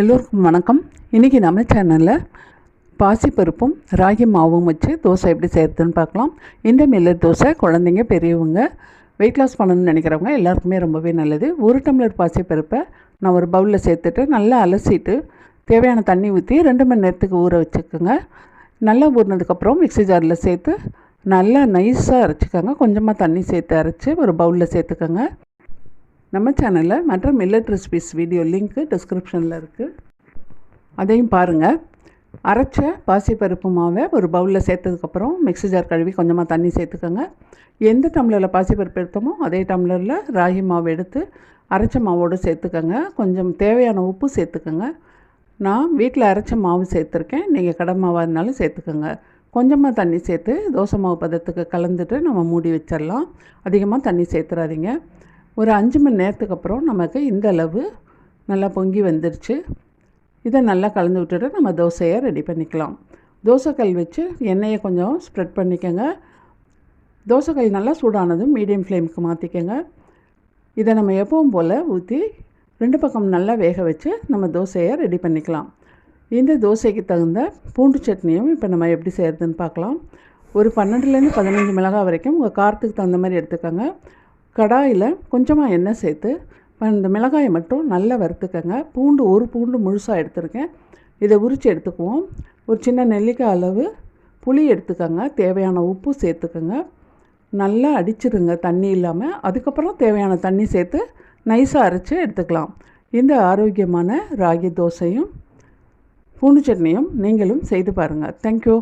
எல்லோருக்கும் வணக்கம். இன்றைக்கி நம்ம சேனலில் பாசிப்பருப்பும் ராகி மாவும் வச்சு தோசை எப்படி செய்கிறதுன்னு பார்க்கலாம். இந்த மில்லட் தோசை குழந்தைங்க பெரியவங்க வெயிட் லாஸ் பண்ணணும்னு நினைக்கிறவங்க எல்லாருக்குமே ரொம்பவே நல்லது. ஒரு டம்ளர் பாசிப்பருப்பை நான் ஒரு பவுலில் சேர்த்துட்டு நல்லா அலசிட்டு தேவையான தண்ணி ஊற்றி ரெண்டு மணி நேரத்துக்கு ஊற வச்சுக்கோங்க. நல்லா ஊறினதுக்கப்புறம் மிக்ஸி ஜாரில் சேர்த்து நல்லா நைஸாக அரைச்சிக்கோங்க. கொஞ்சமாக தண்ணி சேர்த்து அரைச்சி ஒரு பவுலில் சேர்த்துக்கோங்க. நம்ம சேனலில் மற்ற மில்லட் ரெசிபிஸ் வீடியோ லிங்க்கு டிஸ்கிரிப்ஷனில் இருக்குது அதையும் பாருங்கள் அரைச்ச பாசிப்பருப்பு மாவை ஒரு பவுலில் சேர்த்ததுக்கப்புறம் மிக்ஸி ஜார் கழுவி கொஞ்சமாக தண்ணி சேர்த்துக்கோங்க. எந்த டம்ளரில் பாசிப்பருப்பு எடுத்தோமோ அதே டம்ளரில் ராகி மாவு எடுத்து அரைச்ச மாவோடு சேர்த்துக்கோங்க. கொஞ்சம் தேவையான உப்பு சேர்த்துக்கோங்க. நான் வீட்டில் அரைச்ச மாவு சேர்த்துருக்கேன். நீங்கள் கடை மாவாக இருந்தாலும் சேர்த்துக்கோங்க. கொஞ்சமாக தண்ணி சேர்த்து தோசை மாவு பதத்துக்கு கலந்துட்டு நம்ம மூடி வச்சிடலாம் அதிகமாக தண்ணி சேர்த்துறாதீங்க. ஒரு அஞ்சு மணி நேரத்துக்கு அப்புறம் நமக்கு இந்த அளவு நல்லா பொங்கி வந்துருச்சு. இதை நல்லா கலந்து விட்டுட்டு நம்ம தோசையை ரெடி பண்ணிக்கலாம். தோசைக்கல் வச்சு எண்ணெயை கொஞ்சம் ஸ்ப்ரெட் பண்ணிக்கோங்க. தோசைக்கல் நல்லா சூடானதும் மீடியம் ஃப்ளேமுக்கு மாற்றிக்கோங்க இதை நம்ம எப்பவும் போல் ஊற்றி ரெண்டு பக்கம் நல்லா வேக வச்சு நம்ம தோசையை ரெடி பண்ணிக்கலாம். இந்த தோசைக்கு தகுந்த பூண்டு சட்னியும் இப்போ நம்ம எப்படி செய்கிறதுன்னு பார்க்கலாம். ஒரு பன்னெண்டுலேருந்து பதினஞ்சு மிளகாய் வரைக்கும் உங்கள் காரத்துக்கு தகுந்த மாதிரி எடுத்துக்கோங்க. கடாயில் கொஞ்சமாக எண்ணெய் சேர்த்து இந்த மிளகாயை மட்டும் நல்லா வறுத்துக்கங்க. பூண்டு ஒரு பூண்டு முழுசாக எடுத்துருக்கேன். இதை உரித்து எடுத்துக்குவோம். ஒரு சின்ன நெல்லிக்காய் அளவு புளி எடுத்துக்கோங்க. தேவையான உப்பு சேர்த்துக்கோங்க. நல்லா அடிச்சிருங்க தண்ணி இல்லாமல் அதுக்கப்புறம் தேவையான தண்ணி சேர்த்து நைஸாக அரைச்சி எடுத்துக்கலாம். இந்த ஆரோக்கியமான ராகி தோசையும் பூண்டு சட்னியும் நீங்களும் செய்து பாருங்கள் தேங்க்யூ